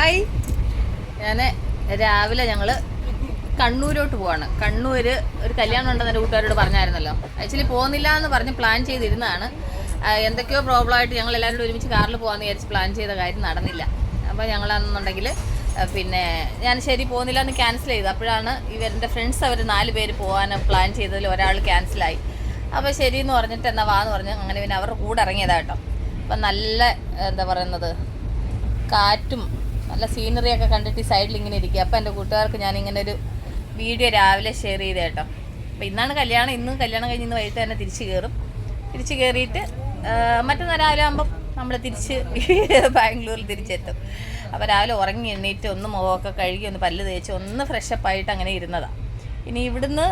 Hi. ഞാൻ രാവിലെ ഞങ്ങൾ കണ്ണൂരോട്ട് പോവാണ്. കണ്ണൂര് ഒരു കല്യാണം ഉണ്ടെന്ന് എന്റെ കൂട്ടുകാരോട് പറഞ്ഞായിരുന്നല്ലോ. ആക്ച്വലി പോകുന്നില്ല എന്ന് പറഞ്ഞ് പ്ലാൻ ചെയ്തിരുന്നതാണ്. എന്തൊക്കെയോ പ്രോബ്ലം ആയിട്ട് ഞങ്ങൾ എല്ലാവരും ഒരുമിച്ച് കാറിൽ പോകാമെന്ന് വിചാരിച്ച് പ്ലാൻ ചെയ്ത കാര്യം നടന്നില്ല. അപ്പോൾ ഞങ്ങളാണെന്നുണ്ടെങ്കിൽ പിന്നെ ഞാൻ ശരി പോകുന്നില്ല എന്ന് ക്യാൻസൽ ചെയ്തു. അപ്പോഴാണ് ഇവരുടെ ഫ്രണ്ട്സ് അവർ നാല് പേര് പോകാൻ പ്ലാൻ ചെയ്തതിൽ ഒരാൾ ക്യാൻസലായി അപ്പോൾ ശരി എന്ന് പറഞ്ഞിട്ട് എന്നാ വാന്ന് പറഞ്ഞു അങ്ങനെ പിന്നെ അവരുടെ കൂടെ ഇറങ്ങിയതാട്ടോ അപ്പം നല്ല എന്താ പറയുന്നത് കാറ്റും നല്ല സീനറിയൊക്കെ കണ്ടിട്ട് ഈ സൈഡിൽ ഇങ്ങനെ ഇരിക്കുക. അപ്പോൾ എന്റെ കൂട്ടുകാർക്ക് ഞാൻ ഇങ്ങനെ ഒരു വീഡിയോ രാവിലെ ഷെയർ ചെയ്ത് കേട്ടോ. അപ്പോൾ ഇന്നാണ് കല്യാണം. ഇന്ന് കല്യാണം കഴിഞ്ഞ് ഇന്ന് വൈകിട്ട് തന്നെ തിരിച്ച് കയറും തിരിച്ച് കയറിയിട്ട് മറ്റന്നാൾ രാവിലെ ആകുമ്പം നമ്മൾ തിരിച്ച് ബാംഗ്ലൂരിൽ തിരിച്ചെത്തും. അപ്പോൾ രാവിലെ ഉറങ്ങി എണ്ണീറ്റ് ഒന്ന് മുഖമൊക്കെ കഴുകി ഒന്ന് പല്ല് തേച്ച് ഒന്ന് ഫ്രഷപ്പ് ആയിട്ട് അങ്ങനെ ഇരുന്നതാണ് ഇനി ഇവിടുന്ന്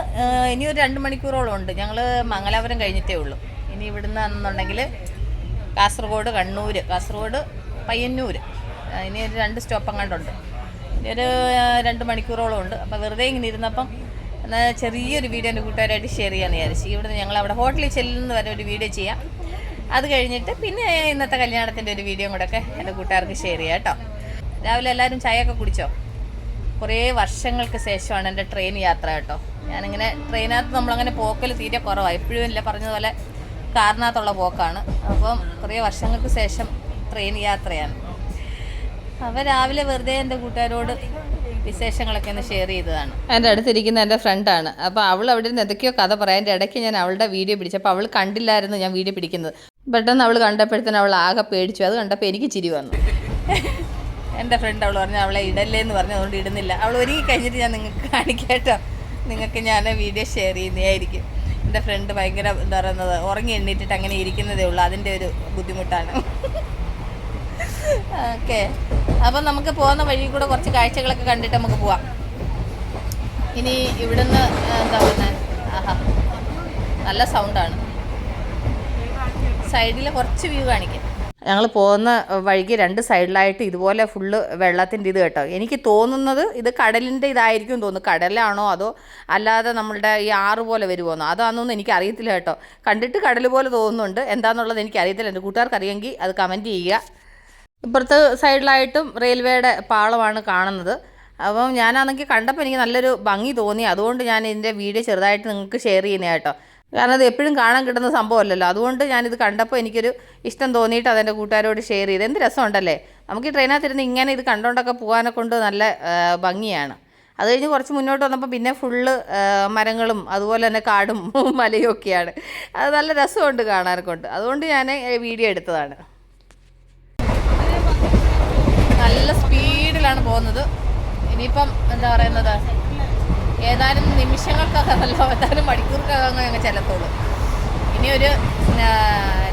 ഇനി ഒരു രണ്ട് മണിക്കൂറോളം ഉണ്ട്. ഞങ്ങൾ മംഗലാപുരം കഴിഞ്ഞിട്ടേ ഉള്ളൂ. ഇനി ഇവിടുന്ന് എന്നുണ്ടെങ്കിൽ കാസർഗോഡ് കണ്ണൂർ കാസർഗോഡ് പയ്യന്നൂർ ഇനി ഒരു രണ്ട് സ്റ്റോപ്പ് അങ്ങാണ്ടുണ്ട്. ഇനി ഒരു രണ്ട് മണിക്കൂറോളം ഉണ്ട്. അപ്പോൾ വെറുതെ ഇങ്ങനെ ഇരുന്നപ്പം എന്നാൽ ചെറിയൊരു വീഡിയോ എന്റെ കൂട്ടുകാരായിട്ട് ഷെയർ ചെയ്യാമെന്ന് വിചാരിച്ചു. ഇവിടുന്ന് ഞങ്ങൾ അവിടെ ഹോട്ടലിൽ ചെല്ലുന്ന വരെ ഒരു വീഡിയോ ചെയ്യാം. അത് കഴിഞ്ഞിട്ട് പിന്നെ ഇന്നത്തെ കല്യാണത്തിന്റെ ഒരു വീഡിയോ കൂടെ ഒക്കെ എന്റെ കൂട്ടുകാർക്ക് ഷെയർ ചെയ്യാം കേട്ടോ. രാവിലെ എല്ലാവരും ചായയൊക്കെ കുടിച്ചോ? കുറേ വർഷങ്ങൾക്ക് ശേഷമാണ് എന്റെ ട്രെയിൻ യാത്ര കേട്ടോ. ഞാനിങ്ങനെ ട്രെയിനകത്ത് നമ്മളങ്ങനെ പോക്കൽ തീരെ കുറവാണ് എപ്പോഴും ഇല്ല പറഞ്ഞതുപോലെ കാറിനകത്തുള്ള പോക്കാണ്. അപ്പം കുറേ വർഷങ്ങൾക്ക് ശേഷം ട്രെയിൻ യാത്രയാണ്. അപ്പോൾ രാവിലെ വെറുതെ എന്റെ കൂട്ടുകാരോട് വിശേഷങ്ങളൊക്കെ ഒന്ന് ഷെയർ ചെയ്തതാണ്. എന്റെ അടുത്തിരിക്കുന്ന ഫ്രണ്ട് ആണ്. അപ്പോൾ അവൾ അവിടെ നിന്ന് എന്തൊക്കെയോ കഥ പറയാൻ എന്റെ ഇടയ്ക്ക് ഞാൻ അവളുടെ വീഡിയോ പിടിച്ചപ്പോൾ അവൾ കണ്ടില്ലായിരുന്നു ഞാൻ വീഡിയോ പിടിക്കുന്നത്. പെട്ടെന്ന് അവൾ കണ്ടപ്പോഴത്തേനും അവൾ ആകെ പേടിച്ചു. അത് കണ്ടപ്പോൾ എനിക്ക് ചിരി വന്നു. എന്റെ ഫ്രണ്ട് അവൾ പറഞ്ഞു അവളെ ഇടല്ലേ എന്ന് പറഞ്ഞു. അതുകൊണ്ട് ഇടുന്നില്ല. അവൾ ഒരുങ്ങി കഴിഞ്ഞിട്ട് ഞാൻ നിങ്ങൾക്ക് കാണിക്കാട്ടോ. നിങ്ങൾക്ക് ഞാൻ വീഡിയോ ഷെയർ ചെയ്യുന്നതായിരിക്കും. എന്റെ ഫ്രണ്ട് ഭയങ്കര എന്താ പറയുന്നത് ഉറങ്ങി എണ്ണീറ്റിട്ട് അങ്ങനെ ഇരിക്കുന്നതേ ഉള്ളൂ. അതിന്റെ ഒരു ബുദ്ധിമുട്ടാണ്. ഓക്കെ. അപ്പം നമുക്ക് പോകുന്ന വഴി കൂടെ കുറച്ച് കാഴ്ചകളൊക്കെ കണ്ടിട്ട് നമുക്ക് പോവാം. ഇനി ഇവിടുന്ന് എന്താ പറയുന്നത് ആഹാ. നല്ല സൗണ്ടാണ് സൈഡിൽ കുറച്ച് വ്യൂ കാണിക്കാം. ഞങ്ങൾ പോകുന്ന വഴിക്ക് രണ്ട് സൈഡിലായിട്ട് ഇതുപോലെ ഫുള്ള് വെള്ളത്തിന്റെ ഇത് കേട്ടോ. എനിക്ക് തോന്നുന്നത് ഇത് കടലിന്റെ ഇതായിരിക്കും തോന്നുന്നു. കടലാണോ അതോ അല്ലാതെ നമ്മളുടെ ഈ ആറ് പോലെ വരുമോന്നോ അതാണെന്നൊന്നും എനിക്ക് അറിയത്തില്ല കേട്ടോ. കണ്ടിട്ട് കടൽ പോലെ തോന്നുന്നുണ്ട്. എന്താണെന്നുള്ളത് എനിക്ക് അറിയത്തില്ല എന്റെ കൂട്ടുകാർക്ക് അറിയെങ്കിൽ അത് കമന്റ് ചെയ്യുക. ഇപ്പുറത്ത് സൈഡിലായിട്ടും റെയിൽവേയുടെ പാളമാണ് കാണുന്നത്. അപ്പം ഞാനാണെങ്കിൽ കണ്ടപ്പോൾ എനിക്ക് നല്ലൊരു ഭംഗി തോന്നി. അതുകൊണ്ട് ഞാൻ ഇതിന്റെ വീഡിയോ ചെറുതായിട്ട് നിങ്ങൾക്ക് ഷെയർ ചെയ്യുന്നത് കേട്ടോ. കാരണം അത് എപ്പോഴും കാണാൻ കിട്ടുന്ന സംഭവമല്ലല്ലോ. അതുകൊണ്ട് ഞാനിത് കണ്ടപ്പോൾ എനിക്കൊരു ഇഷ്ടം തോന്നിയിട്ട് അതെന്റെ കൂട്ടുകാരോട് ഷെയർ ചെയ്ത്. എന്ത് രസമുണ്ടല്ലേ? നമുക്ക് ഈ ട്രെയിനകത്തിരുന്ന് ഇങ്ങനെ ഇത് കണ്ടുകൊണ്ടൊക്കെ പോകാനെ കൊണ്ട് നല്ല ഭംഗിയാണ്. അത് കഴിഞ്ഞ് കുറച്ച് മുന്നോട്ട് വന്നപ്പോൾ പിന്നെ ഫുള്ള് മരങ്ങളും അതുപോലെ തന്നെ കാടും മലയും ഒക്കെയാണ്. അത് നല്ല രസമുണ്ട് കാണാനെ കൊണ്ട്. അതുകൊണ്ട് ഞാൻ വീഡിയോ എടുത്തതാണ് നല്ല സ്പീഡിലാണ് പോകുന്നത്. ഇനിയിപ്പം എന്താ പറയുന്നത്? ഏതാനും നിമിഷങ്ങൾക്കകമല്ലോ ഏതാനും മണിക്കൂർക്കകം ഞങ്ങൾ ചെല്ലത്തുള്ളൂ. ഇനി ഒരു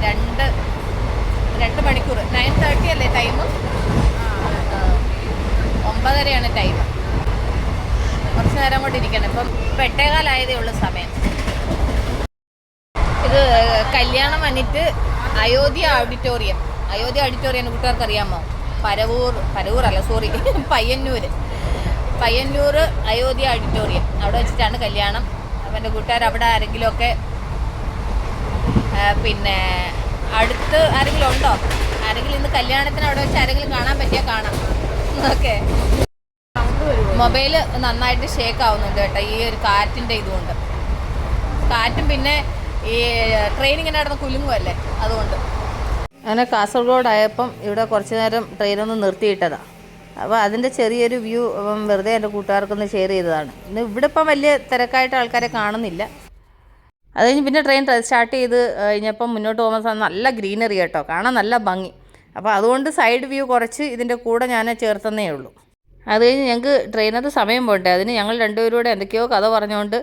രണ്ട് രണ്ട് മണിക്കൂർ. നയൻ തേർട്ടി അല്ലേ ടൈം ഒമ്പതരയാണ് ടൈം കുറച്ച് നേരം കൊണ്ട് ഇരിക്കണം. ഇപ്പം എട്ടേകാലായതേ ഉള്ളൂ സമയം. ഇത് കല്യാണം വന്നിട്ട് അയോധ്യ ഓഡിറ്റോറിയം അയോധ്യ ഓഡിറ്റോറിയം കൂട്ടുകാർക്ക് അറിയാമോ പരവൂർ അല്ല സോറി പയ്യന്നൂർ പയ്യന്നൂർ അയോധ്യ ഓഡിറ്റോറിയം അവിടെ വെച്ചിട്ടാണ് കല്യാണം. അപ്പം എന്റെ കൂട്ടുകാർ അവിടെ ആരെങ്കിലുമൊക്കെ പിന്നെ അടുത്ത് ആരെങ്കിലും ഉണ്ടോ? ആരെങ്കിലും ഇന്ന് കല്യാണത്തിന് അവിടെ വെച്ച് ആരെങ്കിലും കാണാൻ പറ്റിയാൽ കാണാം. ഓക്കെ. മൊബൈൽ നന്നായിട്ട് ഷേക്ക് ആവുന്നുണ്ട് കേട്ടോ ഈ ഒരു കാറ്റിന്റെ ഇതുകൊണ്ട്. കാറ്റും പിന്നെ ഈ ട്രെയിനിങ്ങനെ നടന്ന് കുലുങ്ങുമല്ലേ അതുകൊണ്ട്. അങ്ങനെ കാസർഗോഡ് ആയപ്പം ഇവിടെ കുറച്ച് നേരം ട്രെയിനൊന്ന് നിർത്തിയിട്ടതാണ് അപ്പോൾ അതിന്റെ ചെറിയൊരു വ്യൂ വെറുതെ എന്റെ കൂട്ടുകാർക്കൊന്ന് ഷെയർ ചെയ്തതാണ്. ഇന്ന് ഇവിടെ ഇപ്പം വലിയ തിരക്കായിട്ട് ആൾക്കാരെ കാണുന്നില്ല. അത് കഴിഞ്ഞ് പിന്നെ ട്രെയിൻ സ്റ്റാർട്ട് ചെയ്ത് കഴിഞ്ഞപ്പം മുന്നോട്ട് പോകുമ്പോൾ നല്ല ഗ്രീനറി കേട്ടോ. കാണാൻ നല്ല ഭംഗി. അപ്പോൾ അതുകൊണ്ട് സൈഡ് വ്യൂ കുറച്ച് ഇതിന്റെ കൂടെ ഞാൻ ചേർത്തന്നേ ഉള്ളൂ. അത് കഴിഞ്ഞ് ഞങ്ങൾക്ക് ട്രെയിനകത്ത് സമയം പോട്ടെ അതിന് ഞങ്ങൾ രണ്ടുപേരും എന്തൊക്കെയോ കഥ പറഞ്ഞുകൊണ്ട്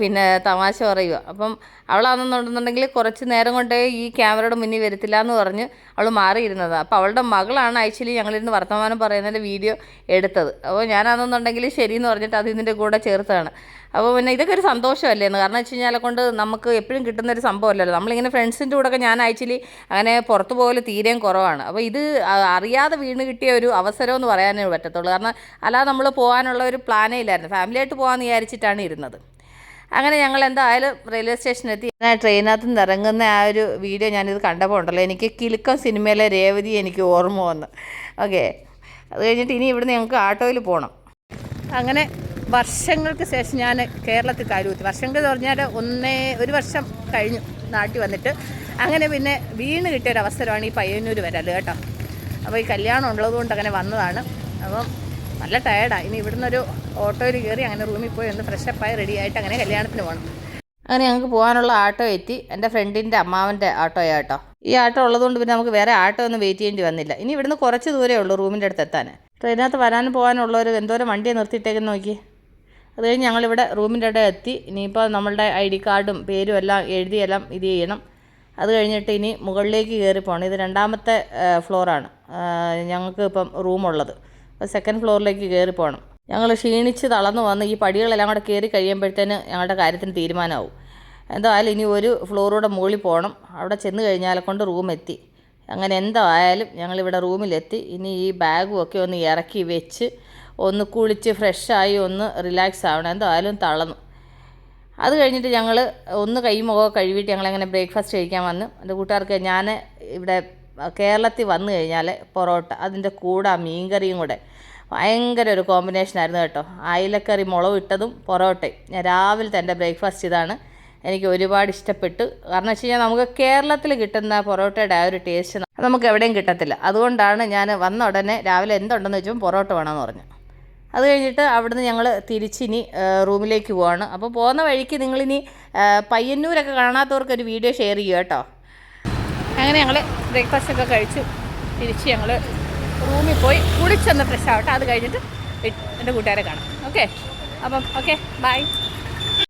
പിന്നെ തമാശ പറയുക അപ്പം അവളാണെന്നുണ്ടെന്നുണ്ടെങ്കിൽ കുറച്ച് നേരം കൊണ്ടേ ഈ ക്യാമറയുടെ മുന്നിൽ വരത്തില്ല എന്ന് പറഞ്ഞ് അവൾ മാറിയിരുന്നത്. അപ്പോൾ അവളുടെ മകളാണ് ആക്ച്വലി ഞങ്ങളിരുന്ന് വർത്തമാനം പറയുന്നതിന്റെ വീഡിയോ എടുത്തത്. അപ്പോൾ ഞാനാണെന്നുണ്ടെങ്കിൽ ശരിയെന്ന് പറഞ്ഞിട്ട് അത് ഇതിന്റെ കൂടെ ചേർത്താണ്. അപ്പോൾ പിന്നെ ഇതൊക്കെ ഒരു സന്തോഷമല്ലേ? എന്ന് കാരണം വെച്ച് കഴിഞ്ഞാൽ കൊണ്ട് നമുക്ക് എപ്പോഴും കിട്ടുന്ന ഒരു സംഭവമല്ലല്ലോ. നമ്മളിങ്ങനെ ഫ്രണ്ട്സിന്റെ കൂടെ ഒക്കെ ഞാൻ ആക്ച്വലി അങ്ങനെ പുറത്തു പോകൽ തീരെയും കുറവാണ്. അപ്പോൾ ഇത് അറിയാതെ വീണ് കിട്ടിയ ഒരു അവസരമെന്ന് പറയാനേ പറ്റത്തുള്ളൂ. കാരണം അല്ലാതെ നമ്മൾ പോകാനുള്ള ഒരു പ്ലാനേ ഇല്ലായിരുന്നു. ഫാമിലിയായിട്ട് പോകാമെന്ന് വിചാരിച്ചിട്ടാണ് ഇരുന്നത്. അങ്ങനെ ഞങ്ങൾ എന്തായാലും റെയിൽവേ സ്റ്റേഷനിലെത്തി ഞാൻ ട്രെയിനകത്ത് നിന്ന് ഇറങ്ങുന്ന ആ ഒരു വീഡിയോ ഞാനിത് കണ്ടപ്പോൾ ഉണ്ടല്ലോ. എനിക്ക് കിലുക്കം സിനിമയിലെ രേവതി എനിക്ക് ഓർമ്മ വന്നു. ഓക്കെ അത് കഴിഞ്ഞിട്ട് ഇനി ഇവിടുന്ന് ഞങ്ങൾക്ക് ആട്ടോയിൽ പോകണം അങ്ങനെ വർഷങ്ങൾക്ക് ശേഷം ഞാൻ കേരളത്തിൽ കാലുകുത്തി വർഷങ്ങൾ എന്ന് പറഞ്ഞാൽ ഒന്നേ ഒരു വർഷം കഴിഞ്ഞു നാട്ടിൽ വന്നിട്ട്. അങ്ങനെ പിന്നെ വീണ് കിട്ടിയ ഒരു അവസരമാണ് ഈ പയ്യന്നൂർ വരൽ കേട്ടോ. അപ്പോൾ ഈ കല്യാണം ഉള്ളതുകൊണ്ട് അങ്ങനെ വന്നതാണ്. അപ്പം നല്ല ടയർഡാണ് ഇനി ഇവിടുന്ന് ഒരു ഓട്ടോയിൽ കയറി അങ്ങനെ റൂമിൽ പോയി ഒന്ന് ഫ്രഷപ്പായി റെഡി ആയിട്ട് അങ്ങനെ കല്യാണത്തിന് പോകണം അങ്ങനെ ഞങ്ങൾക്ക് പോകാനുള്ള ആട്ടോ എത്തി. എന്റെ ഫ്രണ്ടിന്റെ അമ്മാവന്റെ ആട്ടോയാട്ടോ ഈ ആട്ടോ ഉള്ളതുകൊണ്ട് പിന്നെ നമുക്ക് വേറെ ആട്ടോ ഒന്നും വെയിറ്റ് ചെയ്യേണ്ടി വന്നില്ല. ഇനി ഇവിടുന്ന് കുറച്ച് ദൂരമേ ഉള്ളൂ റൂമിന്റെ അടുത്ത് എത്താൻ. ട്രെയിനകത്ത് വരാനും പോകാനുള്ളവർ എന്തോരം വണ്ടിയെ നിർത്തിയിട്ടേക്കെന്ന് നോക്കി. അത് കഴിഞ്ഞ് ഞങ്ങളിവിടെ റൂമിന്റെ ഇടയിൽ എത്തി. ഇനിയിപ്പോൾ നമ്മളുടെ ഐ ഡി കാർഡും പേരും എല്ലാം എഴുതിയെല്ലാം ഇത് ചെയ്യണം. അത് കഴിഞ്ഞിട്ട് ഇനി മുകളിലേക്ക് കയറി പോകണം. ഇത് രണ്ടാമത്തെ ഫ്ലോറാണ് ഞങ്ങൾക്ക് ഇപ്പം റൂമുള്ളത് സെക്കൻഡ് ഫ്ലോറിലേക്ക് കയറി പോകണം ഞങ്ങൾ ക്ഷീണിച്ച് തളർന്നു വന്ന് ഈ പടികളെല്ലാം കൂടെ കയറി കഴിയുമ്പോഴത്തേന് ഞങ്ങളുടെ കാര്യത്തിന് തീരുമാനമാവും. എന്തായാലും ഇനി ഒരു ഫ്ലോറൂടെ മുകളിൽ പോകണം അവിടെ ചെന്ന് കഴിഞ്ഞാൽ കൊണ്ട് റൂം എത്തി. അങ്ങനെ എന്തായാലും ഞങ്ങളിവിടെ റൂമിലെത്തി ഇനി ഈ ബാഗും ഒക്കെ ഒന്ന് ഇറക്കി വെച്ച് ഒന്ന് കുളിച്ച് ഫ്രഷായി ഒന്ന് റിലാക്സ് ആവണം. എന്തായാലും തളർന്നു. അത് കഴിഞ്ഞിട്ട് ഞങ്ങൾ ഒന്ന് കൈ മുഖമൊക്കെ കഴുകിയിട്ട് ഞങ്ങളങ്ങനെ ബ്രേക്ക്ഫാസ്റ്റ് കഴിക്കാൻ വന്നു. എന്റെ കൂട്ടുകാർക്ക് ഞാൻ ഇവിടെ കേരളത്തിൽ വന്നു കഴിഞ്ഞാൽ പൊറോട്ട അതിന്റെ കൂടെ ആ മീൻകറിയും കൂടെ. ഭയങ്കര ഒരു കോമ്പിനേഷനായിരുന്നു കേട്ടോ. അയിലക്കറി മുളക് ഇട്ടതും പൊറോട്ടയും. ഞാൻ രാവിലത്തെ എന്റെ ബ്രേക്ക്ഫാസ്റ്റ് ഇതാണ് എനിക്ക് ഒരുപാട് ഇഷ്ടപ്പെട്ടു. കാരണം വെച്ച് കഴിഞ്ഞാൽ നമുക്ക് കേരളത്തിൽ കിട്ടുന്ന പൊറോട്ടയുടെ ആ ഒരു ടേസ്റ്റ് നമുക്ക് എവിടെയും കിട്ടത്തില്ല. അതുകൊണ്ടാണ് ഞാൻ വന്ന ഉടനെ രാവിലെ എന്തുണ്ടെന്ന് വെച്ചാൽ പൊറോട്ട വേണമെന്ന് പറഞ്ഞു. അത് കഴിഞ്ഞിട്ട് അവിടുന്ന് ഞങ്ങൾ തിരിച്ചിനി റൂമിലേക്ക് പോവാണ്. അപ്പോൾ പോകുന്ന വഴിക്ക് നിങ്ങളിനി പയ്യന്നൂരൊക്കെ കാണാത്തവർക്ക് ഒരു വീഡിയോ ഷെയർ ചെയ്യുക കേട്ടോ. അങ്ങനെ ഞങ്ങൾ ബ്രേക്ക്ഫാസ്റ്റ് ഒക്കെ കഴിച്ചു. തിരിച്ച് ഞങ്ങൾ റൂമിൽ പോയി കുളിച്ചൊന്ന് ഫ്രഷ് ആവട്ടെ. അത് കഴിഞ്ഞിട്ട് എന്റെ കൂട്ടുകാരെ കാണാം. ഓക്കെ അപ്പം ഓക്കെ ബൈ